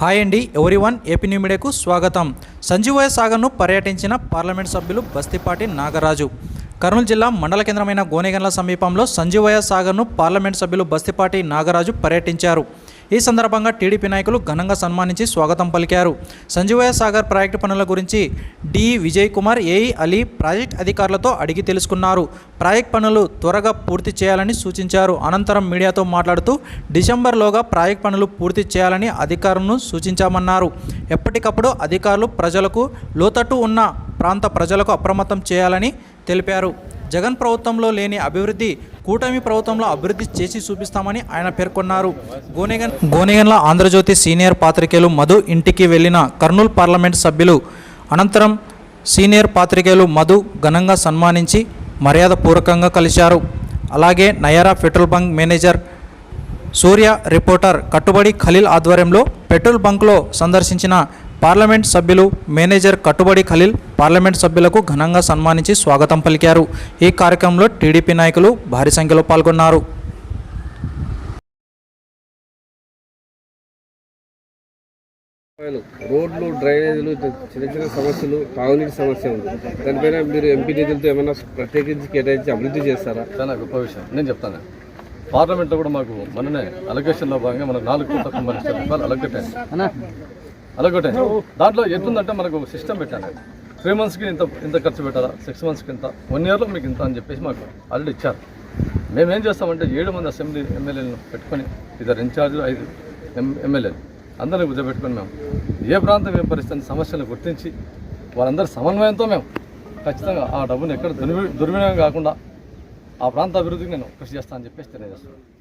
Hi అండి ఎవరి one AP new మీడియాకు స్వాగతం. సంజీవయ సాగర్ను పర్యటించిన పార్లమెంట్ సభ్యులు బస్తిపాటి నాగరాజు. కర్నూలు జిల్లా మండల కేంద్రమైన గోనెగండ్ల సమీపంలో సంజీవయ సాగర్ను పార్లమెంట్ సభ్యులు బస్తిపాటి నాగరాజు పర్యటించారు. ఈ సందర్భంగా టీడీపీ నాయకులు ఘనంగా సన్మానించి స్వాగతం పలికారు. సంజీవయ సాగర్ ప్రాజెక్టు పనుల గురించి D. Vijay Kumar AE Ali project అధికారులతో అడిగి తెలుసుకున్నారు. ప్రాజెక్ట్ పనులు త్వరగా పూర్తి చేయాలని సూచించారు. అనంతరం మీడియాతో మాట్లాడుతూ డిసెంబర్లోగా ప్రాజెక్ట్ పనులు పూర్తి చేయాలని అధికారులను సూచించామన్నారు. ఎప్పటికప్పుడు అధికారులు ప్రజలకు లోతట్టు ఉన్న ప్రాంత ప్రజలకు అప్రమత్తం చేయాలని తెలిపారు. జగన్ ప్రభుత్వంలో లేని అభివృద్ధి కూటమి ప్రభుత్వంలో అభివృద్ధి చేసి చూపిస్తామని ఆయన పేర్కొన్నారు. గోనెగన్ గోనెగన్ల ఆంధ్రజ్యోతి సీనియర్ పాత్రికేయులు మధు ఇంటికి వెళ్ళిన కర్నూలు పార్లమెంట్ సభ్యులు అనంతరం సీనియర్ పాత్రికేయులు మధు ఘనంగా సన్మానించి మర్యాదపూర్వకంగా కలిశారు. అలాగే Nayara petrol bunk manager Surya reporter కట్టుబడి ఖలీల్ ఆధ్వర్యంలో పెట్రోల్ బంక్లో సందర్శించిన పార్లమెంట్ సభ్యులు మేనేజర్ కట్టుబడి ఖలీల్ పార్లమెంట్ సభ్యులకు ఘనంగా సన్మానించి స్వాగతం పలికారు. ఈ కార్యక్రమంలో టీడీపీ నాయకులు భారీ సంఖ్యలో పాల్గొన్నారు. రోడ్లు డ్రైనేజీలు చిన్న చిన్న సమస్యలు తాగునీటి సమస్య ఉంది. దానిపైన మీరు ఎంపీ నిధులతో ఏమైనా ప్రత్యేకించి కేటాయించి అభివృద్ధి చేస్తారా? చాలా గొప్ప విషయం. నేను చెప్తాను. పార్లమెంట్లో కూడా మాకు మొన్ననే అలొకేషన్లో భాగంగా మనకు నాలుగు కోట్ల తొంభై లక్షల రూపాయలు అలొకేట్. అలొకేట్. దాంట్లో ఎట్లుందంటే మనకు ఒక సిస్టమ్ పెట్టాను త్రీ మంత్స్కి ఇంత ఇంత ఖర్చు పెట్టాలా? సిక్స్ మంత్స్కి ఇంత? వన్ ఇయర్లో మీకు ఇంత అని చెప్పేసి మాకు ఆల్రెడీ ఇచ్చారు. మేము ఏం చేస్తామంటే ఏడు మంది అసెంబ్లీ ఎమ్మెల్యేలను పెట్టుకొని ఇద్దరు ఇన్ఛార్జ్ ఐదు ఎమ్మెల్యేలు అందరిని కూర్చోబెట్టుకొని మేము ఏ ప్రాంతం ఏ పరిస్థితి సమస్యలను గుర్తించి వాళ్ళందరి సమన్వయంతో మేము ఖచ్చితంగా ఆ డబ్బును ఎక్కడ దుర్వి దుర్వినియోగం కాకుండా ఆ ప్రాంత అభివృద్ధికి నేను కృషి చేస్తానని చెప్పేసి తెలియజేస్తున్నాను